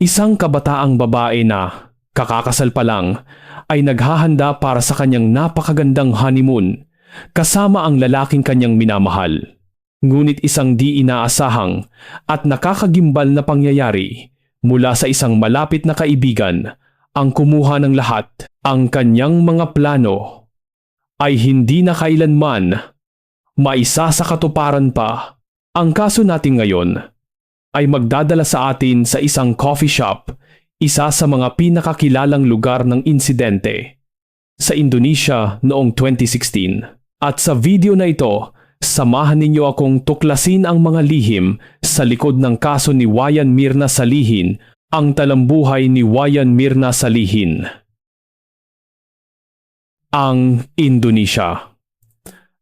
Isang kabataang babae na, kakakasal pa lang, ay naghahanda para sa kanyang napakagandang honeymoon kasama ang lalaking kanyang minamahal. Ngunit isang di inaasahang at nakakagimbal na pangyayari mula sa isang malapit na kaibigan ang kumuha ng lahat ang kanyang mga plano ay hindi na kailanman maisa sa katuparan pa. Ang kaso natin ngayon ay magdadala sa atin sa isang coffee shop, isa sa mga pinakakilalang lugar ng insidente sa Indonesia noong 2016. At sa video na ito, samahan ninyo akong tuklasin ang mga lihim sa likod ng kaso ni Wayan Mirna Salihin, ang talambuhay ni Wayan Mirna Salihin. Ang Indonesia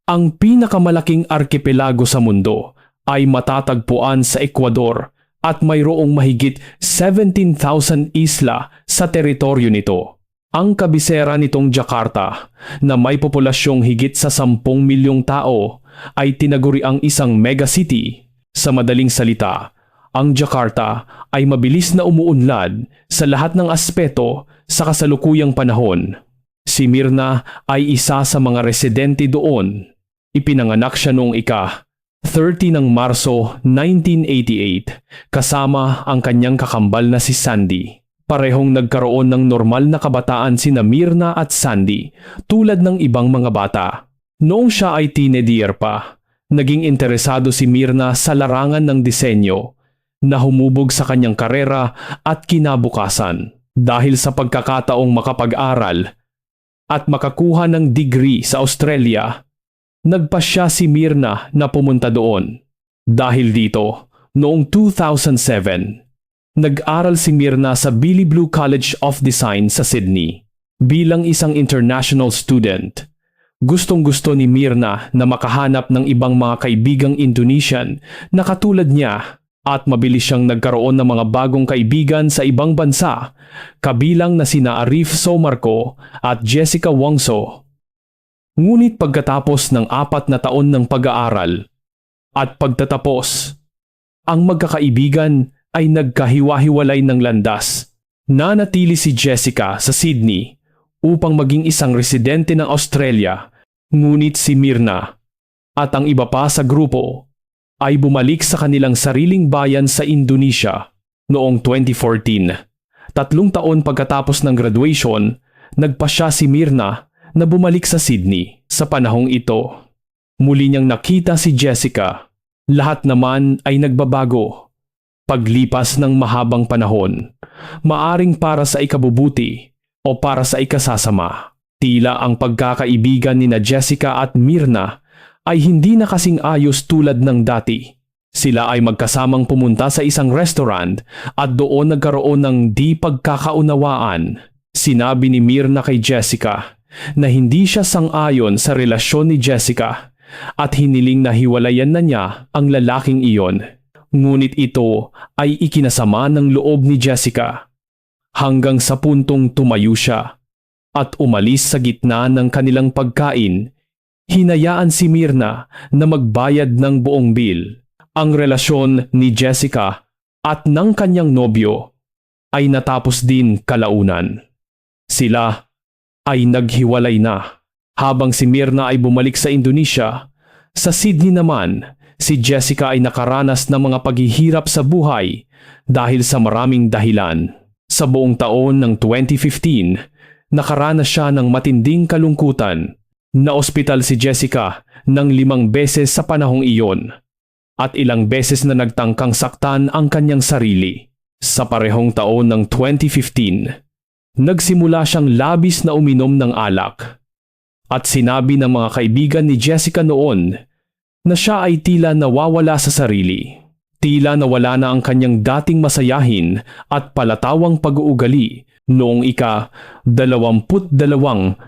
Ang pinakamalaking arkipelago sa mundo ay matatagpuan sa Ecuador at mayroong mahigit 17,000 isla sa teritoryo nito. Ang kabisera nitong Jakarta na may populasyong higit sa 10 milyong tao ay tinaguri ang isang megacity. Sa madaling salita, ang Jakarta ay mabilis na umuunlad sa lahat ng aspeto sa kasalukuyang panahon. Si Mirna ay isa sa mga residente doon. Ipinanganak siya noong ika 30 ng Marso 1988 kasama ang kanyang kakambal na si Sandy. Parehong nagkaroon ng normal na kabataan si Mirna at Sandy tulad ng ibang mga bata. Noong siya ay teenager pa, naging interesado si Mirna sa larangan ng disenyo na humubog sa kanyang karera at kinabukasan. Dahil sa pagkakataong makapag-aral at makakuha ng degree sa Australia, nagpasya si Mirna na pumunta doon. Dahil dito, noong 2007, nag-aral si Mirna sa Billy Blue College of Design sa Sydney. Bilang isang international student, gustong-gusto ni Mirna na makahanap ng ibang mga kaibigang Indonesian na katulad niya at mabilis siyang nagkaroon ng mga bagong kaibigan sa ibang bansa, kabilang na sina Arif Somarco at Jessica Wongso. Ngunit pagkatapos ng apat na taon ng pag-aaral at pagtatapos, ang magkakaibigan ay nagkahiwa-hiwalay ng landas. Nanatili si Jessica sa Sydney upang maging isang residente ng Australia, ngunit si Mirna at ang iba pa sa grupo ay bumalik sa kanilang sariling bayan sa Indonesia noong 2014. Tatlong taon pagkatapos ng graduation, nagpasya si Mirna na bumalik sa Sydney. Sa panahong ito, muli niyang nakita si Jessica. Lahat naman ay nagbabago. Paglipas ng mahabang panahon, maaring para sa ikabubuti o para sa ikasasama. Tila ang pagkakaibigan ni na Jessica at Mirna ay hindi na kasing ayos tulad ng dati. Sila ay magkasamang pumunta sa isang restaurant at doon nagkaroon ng di pagkakaunawaan. Sinabi ni Mirna kay Jessica na hindi siya sang-ayon sa relasyon ni Jessica at hiniling na hiwalayan na niya ang lalaking iyon. Ngunit ito ay ikinasama ng loob ni Jessica hanggang sa puntong tumayo siya at umalis sa gitna ng kanilang pagkain hinayaan si Mirna na magbayad ng buong bill. Ang relasyon ni Jessica at ng kanyang nobyo ay natapos din kalaunan. Sila ay naghiwalay na. Habang si Mirna ay bumalik sa Indonesia, sa Sydney naman, si Jessica ay nakaranas ng mga paghihirap sa buhay dahil sa maraming dahilan. Sa buong taon ng 2015, nakaranas siya ng matinding kalungkutan Naospital si Jessica ng limang beses sa panahong iyon at ilang beses na nagtangkang saktan ang kanyang sarili. Sa parehong taon ng 2015, nagsimula siyang labis na uminom ng alak at sinabi ng mga kaibigan ni Jessica noon na siya ay tila nawawala sa sarili. Tila nawala na ang kanyang dating masayahin at palatawang pag-uugali noong ika 22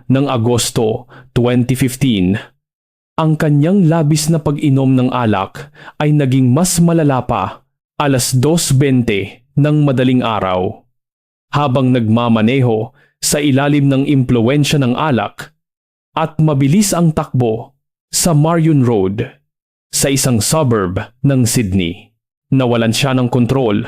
ng Agosto 2015. Ang kanyang labis na pag-inom ng alak ay naging mas malala pa alas 2.20 ng madaling araw. Habang nagmamaneho sa ilalim ng impluensya ng alak at mabilis ang takbo sa Marion Road sa isang suburb ng Sydney. Nawalan siya ng kontrol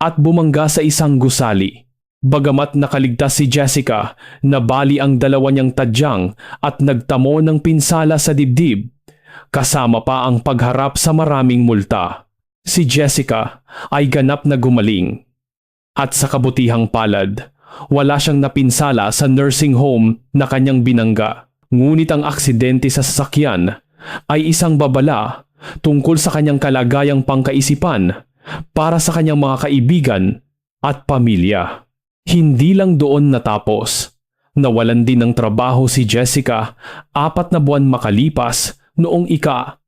at bumangga sa isang gusali. Bagamat nakaligtas si Jessica, nabali ang dalawa niyang tadyang at nagtamo ng pinsala sa dibdib, kasama pa ang pagharap sa maraming multa. Si Jessica ay ganap na gumaling. At sa kabutihang palad, wala siyang napinsala sa nursing home na kanyang binangga. Ngunit ang aksidente sa sasakyan ay isang babala tungkol sa kanyang kalagayang pangkaisipan para sa kanyang mga kaibigan at pamilya. Hindi lang doon natapos. Nawalan din ng trabaho si Jessica apat na buwan makalipas noong ika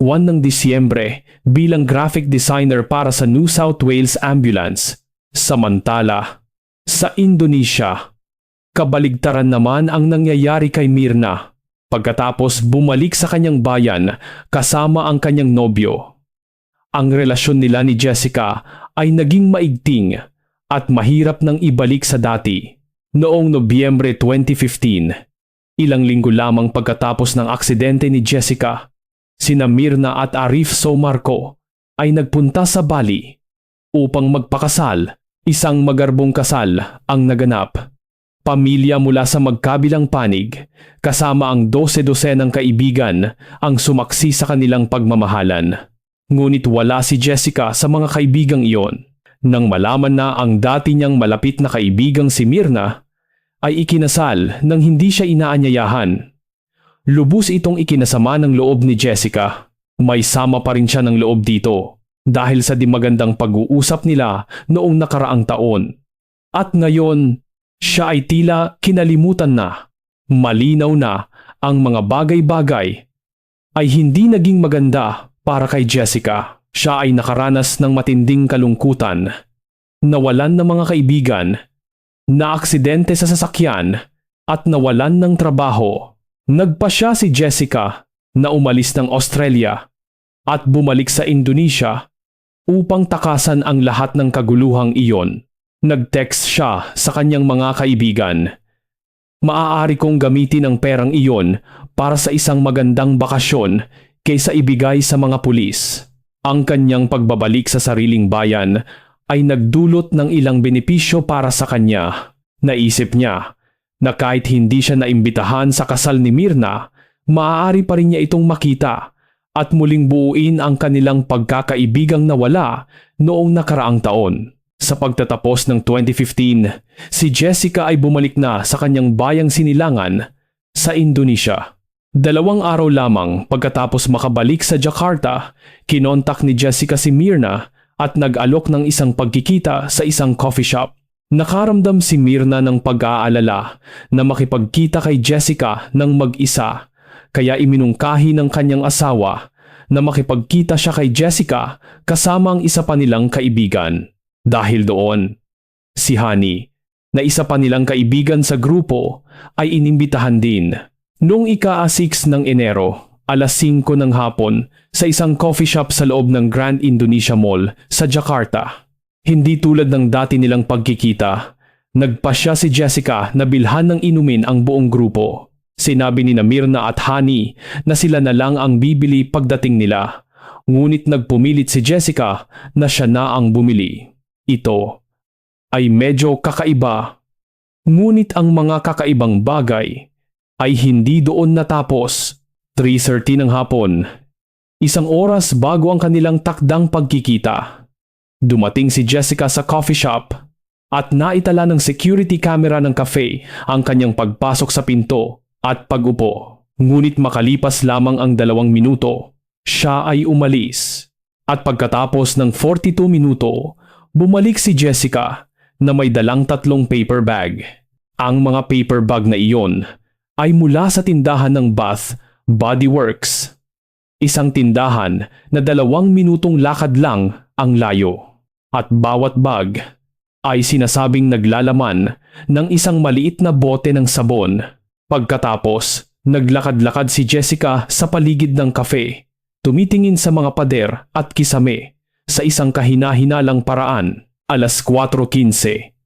1 ng Disyembre bilang graphic designer para sa New South Wales Ambulance. Samantala, sa Indonesia, kabaligtaran naman ang nangyayari kay Mirna pagkatapos bumalik sa kanyang bayan kasama ang kanyang nobyo. Ang relasyon nila ni Jessica ay naging maigting at mahirap nang ibalik sa dati. Noong Nobyembre 2015, ilang linggo lamang pagkatapos ng aksidente ni Jessica, sina Mirna at Arif Somarco ay nagpunta sa Bali upang magpakasal. Isang magarbong kasal ang naganap. Pamilya mula sa magkabilang panig, kasama ang dose-dose ng kaibigan ang sumaksi sa kanilang pagmamahalan. Ngunit wala si Jessica sa mga kaibigang iyon. Nang malaman na ang dati niyang malapit na kaibigang si Mirna, ay ikinasal nang hindi siya inaanyayahan. Lubos itong ikinasama ng loob ni Jessica. May sama pa rin siya ng loob dito dahil sa di magandang pag-uusap nila noong nakaraang taon. At ngayon, siya ay tila kinalimutan na. Malinaw na ang mga bagay-bagay ay hindi naging maganda para kay Jessica. Siya ay nakaranas ng matinding kalungkutan, nawalan ng mga kaibigan, naaksidente sa sasakyan at nawalan ng trabaho. Nagpa siya si Jessica na umalis ng Australia at bumalik sa Indonesia upang takasan ang lahat ng kaguluhang iyon. Nag-text siya sa kanyang mga kaibigan. Maaari kong gamitin ang perang iyon para sa isang magandang bakasyon kaysa ibigay sa mga pulis. Ang kanyang pagbabalik sa sariling bayan ay nagdulot ng ilang benepisyo para sa kanya. Naisip niya na kahit hindi siya naimbitahan sa kasal ni Mirna, maaari pa rin niya itong makita at muling buuin ang kanilang pagkakaibigang nawala noong nakaraang taon. Sa pagtatapos ng 2015, si Jessica ay bumalik na sa kanyang bayang sinilangan sa Indonesia. Dalawang araw lamang pagkatapos makabalik sa Jakarta, kinontak ni Jessica si Mirna at nag-alok ng isang pagkikita sa isang coffee shop. Nakaramdam si Mirna ng pag-aalala na makipagkita kay Jessica ng mag-isa kaya iminungkahi ng kanyang asawa na makipagkita siya kay Jessica kasama ang isa pa nilang kaibigan. Dahil doon, si Honey, na isa pa nilang kaibigan sa grupo, ay inimbitahan din. Noong ika-6 ng Enero, alas 5 ng hapon, sa isang coffee shop sa loob ng Grand Indonesia Mall sa Jakarta. Hindi tulad ng dati nilang pagkikita, nagpasya si Jessica na bilhan ng inumin ang buong grupo. Sinabi ni Mirna at Hani na sila na lang ang bibili pagdating nila. Ngunit nagpumilit si Jessica na siya na ang bumili. Ito ay medyo kakaiba. Ngunit ang mga kakaibang bagay ay hindi doon natapos. 3.30 ng hapon. Isang oras bago ang kanilang takdang pagkikita. Dumating si Jessica sa coffee shop at naitala ng security camera ng cafe ang kanyang pagpasok sa pinto at pagupo. Ngunit makalipas lamang ang dalawang minuto, siya ay umalis. At pagkatapos ng 42 minuto, bumalik si Jessica na may dalang tatlong paper bag. Ang mga paper bag na iyon ay mula sa tindahan ng Bath Body Works. Isang tindahan na dalawang minutong lakad lang ang layo. At bawat bag ay sinasabing naglalaman ng isang maliit na bote ng sabon Pagkatapos, naglakad-lakad si Jessica sa paligid ng kafe, tumitingin sa mga pader at kisame sa isang kahina-hinalang paraan. Alas 4.15.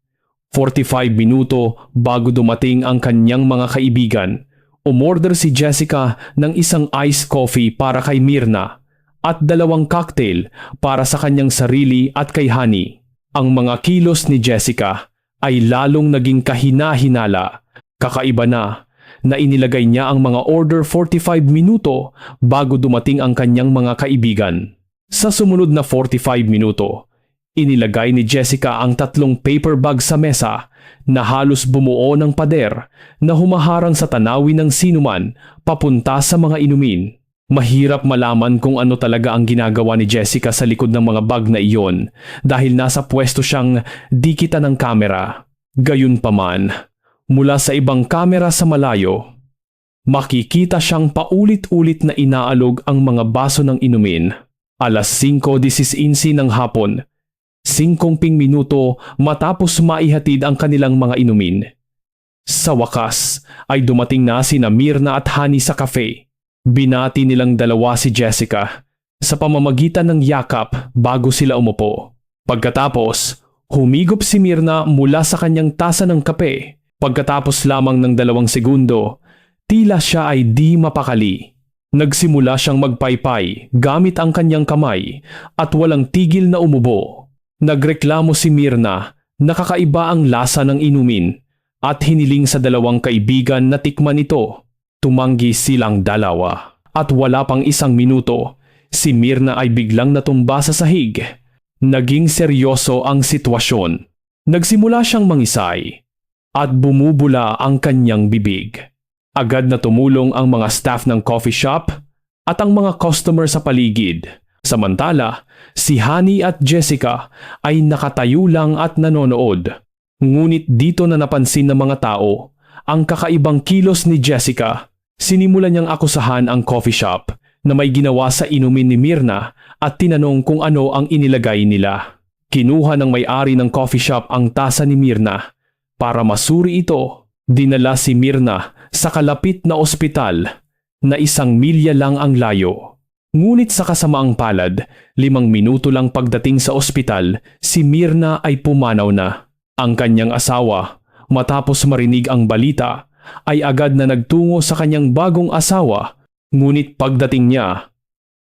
45 minuto bago dumating ang kanyang mga kaibigan, umorder si Jessica ng isang iced coffee para kay Mirna at dalawang cocktail para sa kanyang sarili at kay Honey. Ang mga kilos ni Jessica ay lalong naging kahina-hinala. Kakaiba na na inilagay niya ang mga order 45 minuto bago dumating ang kanyang mga kaibigan. Sa sumunod na 45 minuto, inilagay ni Jessica ang tatlong paper bag sa mesa na halos bumuo ng pader na humaharang sa tanawin ng sinuman papunta sa mga inumin. Mahirap malaman kung ano talaga ang ginagawa ni Jessica sa likod ng mga bag na iyon dahil nasa pwesto siyang dikitan ng kamera. Gayunpaman, mula sa ibang kamera sa malayo, makikita siyang paulit-ulit na inaalog ang mga baso ng inumin. Alas 5.16 ng hapon, 5 ping minuto matapos maihatid ang kanilang mga inumin. Sa wakas ay dumating na si Mirna at Hani sa cafe. Binati nilang dalawa si Jessica sa pamamagitan ng yakap bago sila umupo. Pagkatapos, humigop si Mirna mula sa kanyang tasa ng kape. Pagkatapos lamang ng dalawang segundo, tila siya ay di mapakali. Nagsimula siyang magpaypay gamit ang kanyang kamay at walang tigil na umubo. Nagreklamo si Mirna na kakaiba ang lasa ng inumin at hiniling sa dalawang kaibigan na tikman ito. Tumanggi silang dalawa at wala pang isang minuto, si Mirna ay biglang natumba sa sahig. Naging seryoso ang sitwasyon. Nagsimula siyang mangisay at bumubula ang kanyang bibig. Agad na tumulong ang mga staff ng coffee shop at ang mga customer sa paligid. Samantala, si Honey at Jessica ay nakatayo lang at nanonood. Ngunit dito na napansin ng mga tao ang kakaibang kilos ni Jessica. Sinimulan niyang akusahan ang coffee shop na may ginawa sa inumin ni Mirna at tinanong kung ano ang inilagay nila. Kinuha ng may-ari ng coffee shop ang tasa ni Mirna. Para masuri ito, dinala si Mirna sa kalapit na ospital na isang milya lang ang layo. Ngunit sa kasamaang palad, limang minuto lang pagdating sa ospital, si Mirna ay pumanaw na. Ang kanyang asawa, matapos marinig ang balita, ay agad na nagtungo sa kanyang bagong asawa, ngunit pagdating niya,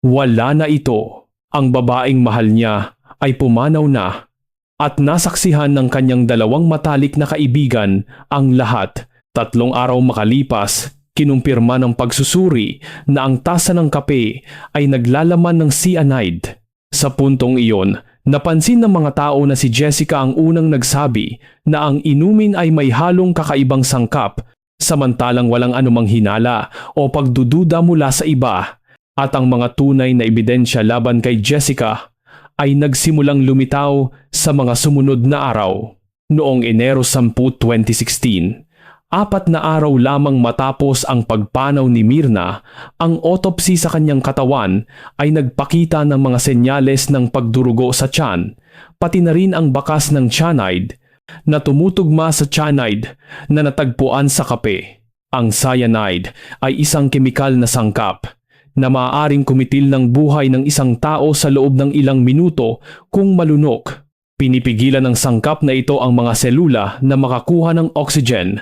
wala na ito. Ang babaeng mahal niya ay pumanaw na at nasaksihan ng kanyang dalawang matalik na kaibigan ang lahat. Tatlong araw makalipas, kinumpirma ng pagsusuri na ang tasa ng kape ay naglalaman ng cyanide. Sa puntong iyon, napansin ng mga tao na si Jessica ang unang nagsabi na ang inumin ay may halong kakaibang sangkap samantalang walang anumang hinala o pagdududa mula sa iba at ang mga tunay na ebidensya laban kay Jessica ay nagsimulang lumitaw sa mga sumunod na araw. Noong Enero 10, 2016, apat na araw lamang matapos ang pagpanaw ni Mirna, ang autopsy sa kanyang katawan ay nagpakita ng mga senyales ng pagdurugo sa tiyan, pati na rin ang bakas ng cyanide na tumutugma sa cyanide na natagpuan sa kape. Ang cyanide ay isang kemikal na sangkap na maaaring kumitil ng buhay ng isang tao sa loob ng ilang minuto kung malunok. Pinipigilan ng sangkap na ito ang mga selula na makakuha ng oxygen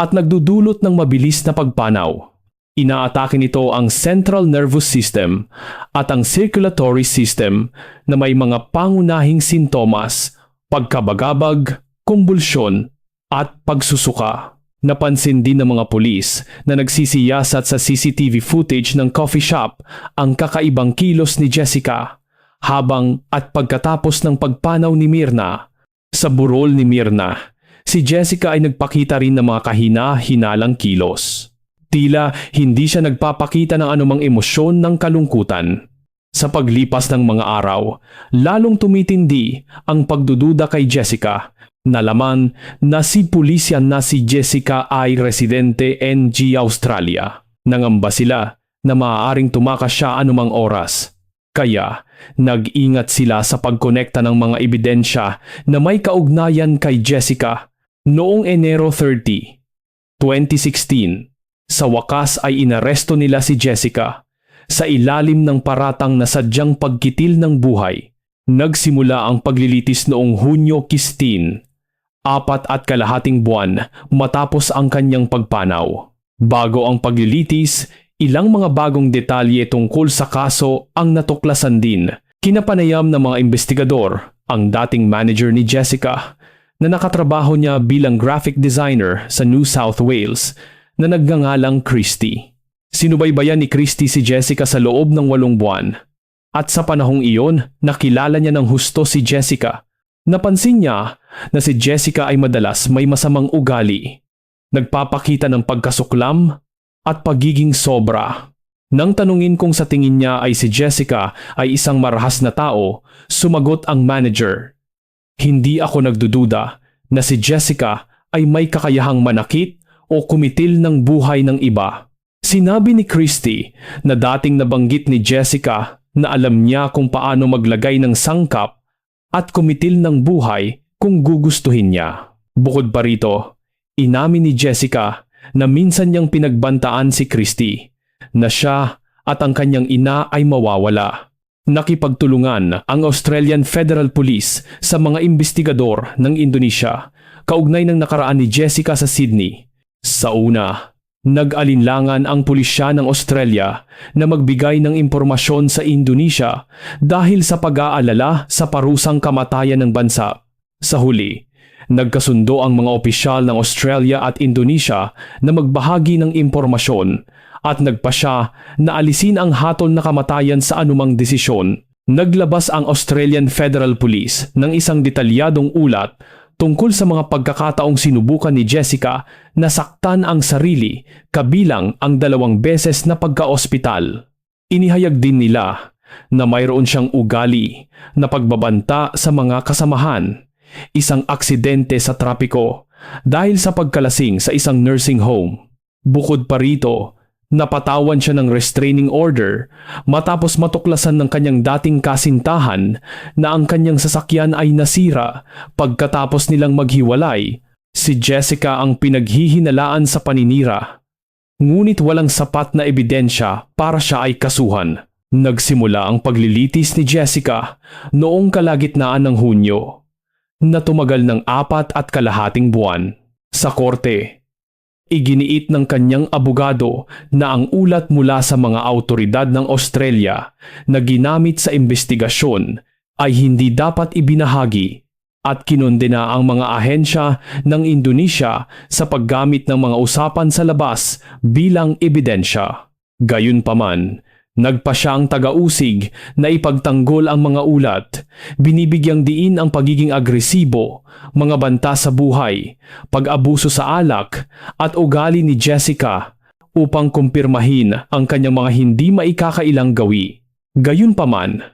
at nagdudulot ng mabilis na pagpanaw. Inaatake nito ang central nervous system at ang circulatory system na may mga pangunahing sintomas, pagkabagabag, kumbulsyon at pagsusuka. Napansin din ng mga pulis na nagsisiyasat sa CCTV footage ng coffee shop ang kakaibang kilos ni Jessica habang at pagkatapos ng pagpanaw ni Mirna. Sa burol ni Mirna, si Jessica ay nagpakita rin ng mga kahina-hinalang kilos. Tila hindi siya nagpapakita ng anumang emosyon ng kalungkutan. Sa paglipas ng mga araw, lalong tumitindi ang pagdududa kay Jessica Nalaman na si pulisya na si Jessica ay residente NG Australia. Nangamba sila na maaaring tumakas siya anumang oras. Kaya, nag-ingat sila sa pagkonekta ng mga ebidensya na may kaugnayan kay Jessica noong Enero 30, 2016. Sa wakas ay inaresto nila si Jessica sa ilalim ng paratang na sadyang pagkitil ng buhay. Nagsimula ang paglilitis noong Hunyo 15 apat at kalahating buwan matapos ang kanyang pagpanaw. Bago ang paglilitis, ilang mga bagong detalye tungkol sa kaso ang natuklasan din. Kinapanayam ng mga investigador ang dating manager ni Jessica na nakatrabaho niya bilang graphic designer sa New South Wales na nagngangalang Christy. Sinubaybayan ni Christy si Jessica sa loob ng walong buwan at sa panahong iyon nakilala niya ng husto si Jessica. Napansin niya na si Jessica ay madalas may masamang ugali. Nagpapakita ng pagkasuklam at pagiging sobra. Nang tanungin kung sa tingin niya ay si Jessica ay isang marahas na tao, sumagot ang manager. Hindi ako nagdududa na si Jessica ay may kakayahang manakit o kumitil ng buhay ng iba. Sinabi ni Christy na dating nabanggit ni Jessica na alam niya kung paano maglagay ng sangkap at kumitil ng buhay kung gugustuhin niya. Bukod pa rito, inamin ni Jessica na minsan niyang pinagbantaan si Christy na siya at ang kanyang ina ay mawawala. Nakipagtulungan ang Australian Federal Police sa mga investigador ng Indonesia kaugnay ng nakaraan ni Jessica sa Sydney. Sa una, nag-alinlangan ang pulisya ng Australia na magbigay ng impormasyon sa Indonesia dahil sa pag-aalala sa parusang kamatayan ng bansa. Sa huli, nagkasundo ang mga opisyal ng Australia at Indonesia na magbahagi ng impormasyon at nagpa siya na alisin ang hatol na kamatayan sa anumang desisyon. Naglabas ang Australian Federal Police ng isang detalyadong ulat tungkol sa mga pagkakataong sinubukan ni Jessica na saktan ang sarili kabilang ang dalawang beses na pagka-ospital. Inihayag din nila na mayroon siyang ugali na pagbabanta sa mga kasamahan, isang aksidente sa trapiko dahil sa pagkalasing sa isang nursing home. Bukod pa rito, Napatawan siya ng restraining order matapos matuklasan ng kanyang dating kasintahan na ang kanyang sasakyan ay nasira pagkatapos nilang maghiwalay. Si Jessica ang pinaghihinalaan sa paninira. Ngunit walang sapat na ebidensya para siya ay kasuhan. Nagsimula ang paglilitis ni Jessica noong kalagitnaan ng Hunyo na tumagal ng apat at kalahating buwan. Sa korte, Iginiit ng kanyang abogado na ang ulat mula sa mga autoridad ng Australia na ginamit sa investigasyon ay hindi dapat ibinahagi at kinondena ang mga ahensya ng Indonesia sa paggamit ng mga usapan sa labas bilang ebidensya. Gayunpaman, Nagpa siya ang taga-usig na ipagtanggol ang mga ulat, binibigyang diin ang pagiging agresibo, mga banta sa buhay, pag-abuso sa alak, at ugali ni Jessica upang kumpirmahin ang kanyang mga hindi maikakailang gawi. Gayunpaman,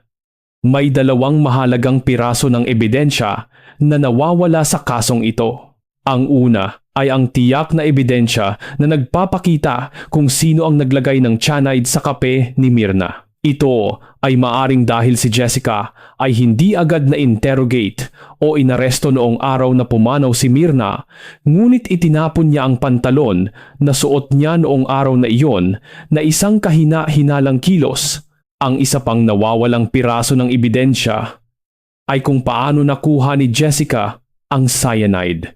may dalawang mahalagang piraso ng ebidensya na nawawala sa kasong ito. Ang una ay ang tiyak na ebidensya na nagpapakita kung sino ang naglagay ng cyanide sa kape ni Mirna. Ito ay maaring dahil si Jessica ay hindi agad na interrogate o inaresto noong araw na pumanaw si Mirna, ngunit itinapon niya ang pantalon na suot niya noong araw na iyon na isang kahina-hinalang kilos. Ang isa pang nawawalang piraso ng ebidensya ay kung paano nakuha ni Jessica ang cyanide.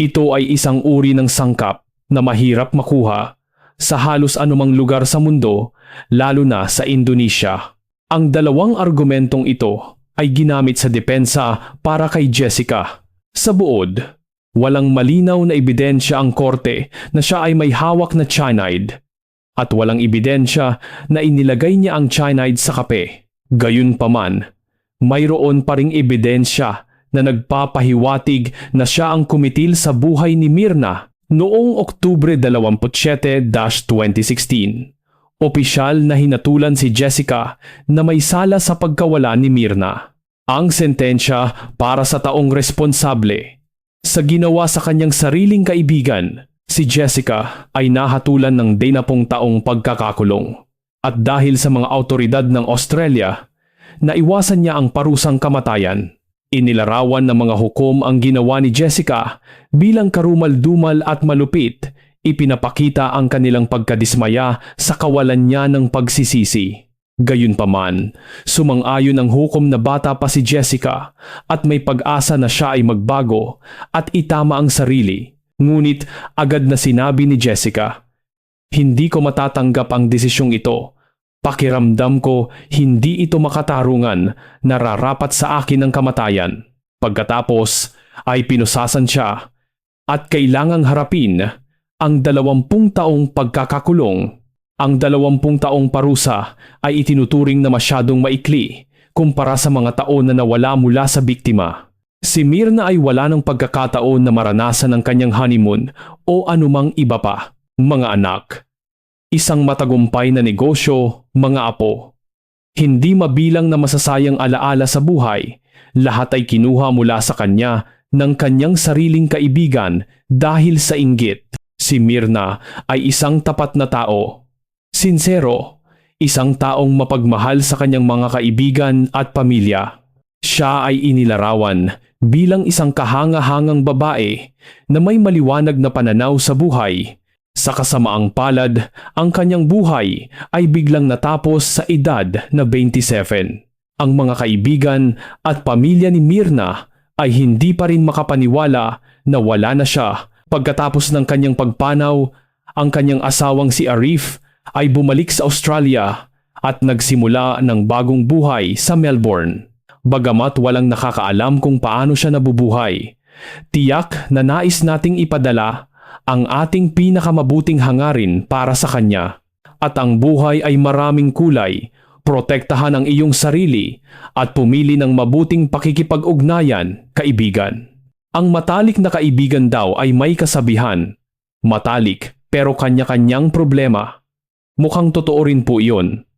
Ito ay isang uri ng sangkap na mahirap makuha sa halos anumang lugar sa mundo, lalo na sa Indonesia. Ang dalawang argumentong ito ay ginamit sa depensa para kay Jessica. Sa buod, walang malinaw na ebidensya ang korte na siya ay may hawak na cyanide at walang ebidensya na inilagay niya ang cyanide sa kape. Gayunpaman, mayroon pa ring ebidensya na nagpapahiwatig na siya ang kumitil sa buhay ni Mirna noong Oktubre 27-2016. Opisyal na hinatulan si Jessica na may sala sa pagkawala ni Mirna. Ang sentensya para sa taong responsable. Sa ginawa sa kanyang sariling kaibigan, si Jessica ay nahatulan ng dinapong taong pagkakakulong. At dahil sa mga autoridad ng Australia, naiwasan niya ang parusang kamatayan. Inilarawan ng mga hukom ang ginawa ni Jessica bilang karumal-dumal at malupit, ipinapakita ang kanilang pagkadismaya sa kawalan niya ng pagsisisi. Gayunpaman, sumang-ayon ang hukom na bata pa si Jessica at may pag-asa na siya ay magbago at itama ang sarili. Ngunit agad na sinabi ni Jessica, Hindi ko matatanggap ang desisyong ito Pakiramdam ko hindi ito makatarungan, nararapat sa akin ang kamatayan. Pagkatapos ay pinusasan siya at kailangang harapin ang dalawampung taong pagkakakulong. Ang dalawampung taong parusa ay itinuturing na masyadong maikli kumpara sa mga taon na nawala mula sa biktima. Si Mirna ay wala ng pagkakataon na maranasan ang kanyang honeymoon o anumang iba pa. Mga anak, isang matagumpay na negosyo, mga apo. Hindi mabilang na masasayang alaala sa buhay, lahat ay kinuha mula sa kanya ng kanyang sariling kaibigan dahil sa inggit. Si Mirna ay isang tapat na tao. Sinsero, isang taong mapagmahal sa kanyang mga kaibigan at pamilya. Siya ay inilarawan bilang isang kahanga-hangang babae na may maliwanag na pananaw sa buhay. Sa kasamaang palad, ang kanyang buhay ay biglang natapos sa edad na 27. Ang mga kaibigan at pamilya ni Mirna ay hindi pa rin makapaniwala na wala na siya pagkatapos ng kanyang pagpanaw, ang kanyang asawang si Arif ay bumalik sa Australia at nagsimula ng bagong buhay sa Melbourne. Bagamat walang nakakaalam kung paano siya nabubuhay, tiyak na nais nating ipadala ang ating pinakamabuting hangarin para sa kanya. At ang buhay ay maraming kulay, protektahan ang iyong sarili at pumili ng mabuting pakikipag-ugnayan, kaibigan. Ang matalik na kaibigan daw ay may kasabihan. Matalik pero kanya-kanyang problema. Mukhang totoo rin po iyon.